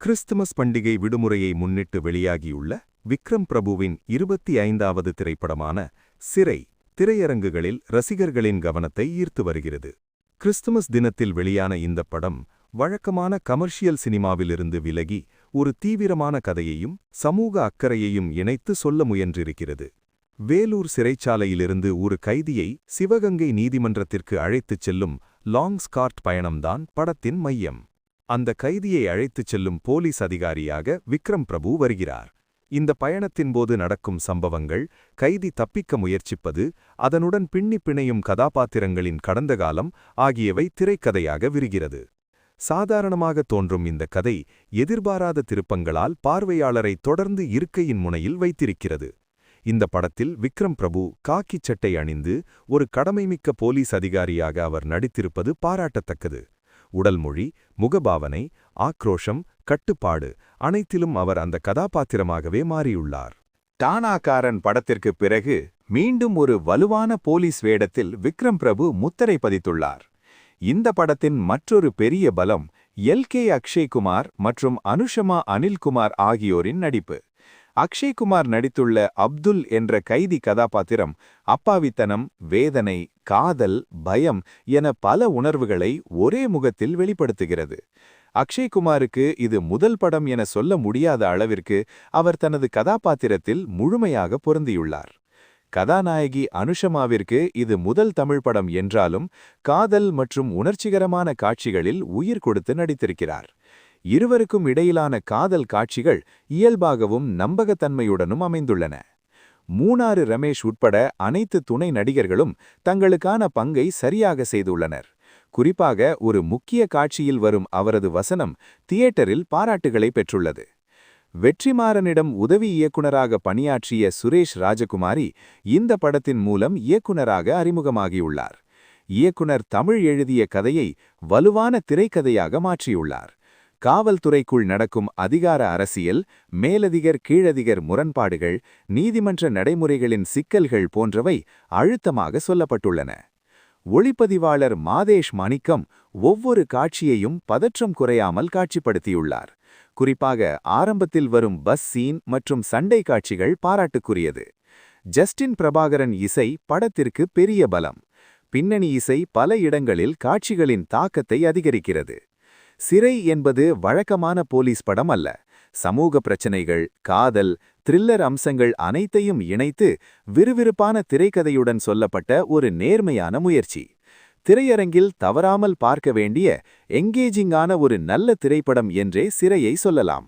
Christmas பண்டிகை விடுமுறையை முன்னிட்டு வெளியாகியுள்ள விக்ரம் பிரபுவின் இருபத்தி ஐந்தாவது திரைப்படமான சிறை திரையரங்குகளில் ரசிகர்களின் கவனத்தை ஈர்த்து வருகிறது. கிறிஸ்துமஸ் தினத்தில் வெளியான இந்த படம் வழக்கமான கமர்ஷியல் சினிமாவிலிருந்து விலகி ஒரு தீவிரமான கதையையும் சமூக அக்கறையையும் இணைத்து சொல்ல முயன்றிருக்கிறது. வேலூர் சிறைச்சாலையிலிருந்து ஒரு கைதியை சிவகங்கை நீதிமன்றத்திற்கு அழைத்துச் செல்லும் லாங் ஸ்கார்ட் பயணம்தான் படத்தின் மையம். அந்த கைதியை அழைத்துச் செல்லும் போலீஸ் அதிகாரியாக விக்ரம் பிரபு வருகிறார். இந்த பயணத்தின்போது நடக்கும் சம்பவங்கள் கைதி தப்பிக்க முயற்சிப்பது அதனுடன் பின்னி பிணையும் கதாபாத்திரங்களின் கடந்த காலம் ஆகியவை திரைக்கதையாக விரிகிறது. சாதாரணமாக தோன்றும் இந்த கதை எதிர்பாராத திருப்பங்களால் பார்வையாளரை தொடர்ந்து இருக்கையின் முனையில் வைத்திருக்கிறது. இந்த படத்தில் விக்ரம் பிரபு காக்கிச் சட்டை அணிந்து ஒரு கடமைமிக்க போலீஸ் அதிகாரியாக அவர் நடித்திருப்பது பாராட்டத்தக்கது. உடல் மொழி முகபாவனை ஆக்ரோஷம் கட்டுப்பாடு அனைத்திலும் அவர் அந்த கதாபாத்திரமாகவே மாறியுள்ளார். டானாக்காரன் படத்திற்கு பிறகு மீண்டும் ஒரு வலுவான போலீஸ் வேடத்தில் விக்ரம் பிரபு முத்திரை பதித்துள்ளார். இந்த படத்தின் மற்றொரு பெரிய பலம் எல் கே அக்ஷய்குமார் மற்றும் அனுஷமா அனில்குமார் ஆகியோரின் நடிப்பு. அக்ஷய்குமார் நடித்துள்ள அப்துல் என்ற கைதி கதாபாத்திரம் அப்பாவித்தனம் வேதனை காதல் பயம் என பல உணர்வுகளை ஒரே முகத்தில் வெளிப்படுத்துகிறது. அக்ஷய்குமாருக்கு இது முதல் படம் என சொல்ல முடியாத அளவிற்கு அவர் தனது கதாபாத்திரத்தில் முழுமையாக பொருந்தியுள்ளார். கதாநாயகி அனுஷமாவிற்கு இது முதல் தமிழ் படம் என்றாலும் காதல் மற்றும் உணர்ச்சிகரமான காட்சிகளில் உயிர் கொடுத்து நடித்திருக்கிறார். இருவருக்கும் இடையிலான காதல் காட்சிகள் இயல்பாகவும் நம்பகத்தன்மையுடனும் அமைந்துள்ளன. மூணாறு ரமேஷ் உட்பட அனைத்து துணை நடிகர்களும் தங்களுக்கான பங்கை சரியாக செய்துள்ளனர். குறிப்பாக ஒரு முக்கிய காட்சியில் வரும் அவரது வசனம் தியேட்டரில் பாராட்டுகளை பெற்றுள்ளது. வெற்றிமாறனிடம் உதவி இயக்குனராக பணியாற்றிய சுரேஷ் ராஜகுமாரி இந்த படத்தின் மூலம் இயக்குனராக அறிமுகமாகியுள்ளார். இயக்குனர் தமிழ் எழுதிய கதையை வலுவான திரைக்கதையாக மாற்றியுள்ளார். காவல்துறைக்குள் நடக்கும் அதிகார அரசியல் மேலதிகர் கீழதிகர் முரண்பாடுகள் நீதிமன்ற நடைமுறைகளின் சிக்கல்கள் போன்றவை அழுத்தமாக சொல்லப்பட்டுள்ளன. ஒளிப்பதிவாளர் மாதேஷ் மாணிக்கம் ஒவ்வொரு காட்சியையும் பதற்றம் குறையாமல் காட்சிப்படுத்தியுள்ளார். குறிப்பாக ஆரம்பத்தில் வரும் பஸ் சீன் மற்றும் சண்டை காட்சிகள் பாராட்டுக்குரியது. ஜஸ்டின் பிரபாகரன் இசை படத்திற்கு பெரிய பலம். பின்னணி இசை பல இடங்களில் காட்சிகளின் தாக்கத்தை அதிகரிக்கிறது. சிறை என்பது வழக்கமான போலீஸ் படம் அல்ல. சமூக பிரச்சனைகள் காதல் த்ரில்லர் அம்சங்கள் அனைத்தையும் இணைத்து விறுவிறுப்பான திரைக்கதையுடன் சொல்லப்பட்ட ஒரு நேர்மையான முயற்சி. திரையரங்கில் தவறாமல் பார்க்க வேண்டிய எங்கேஜிங்கான ஒரு நல்ல திரைப்படம் என்றே சிறையை சொல்லலாம்.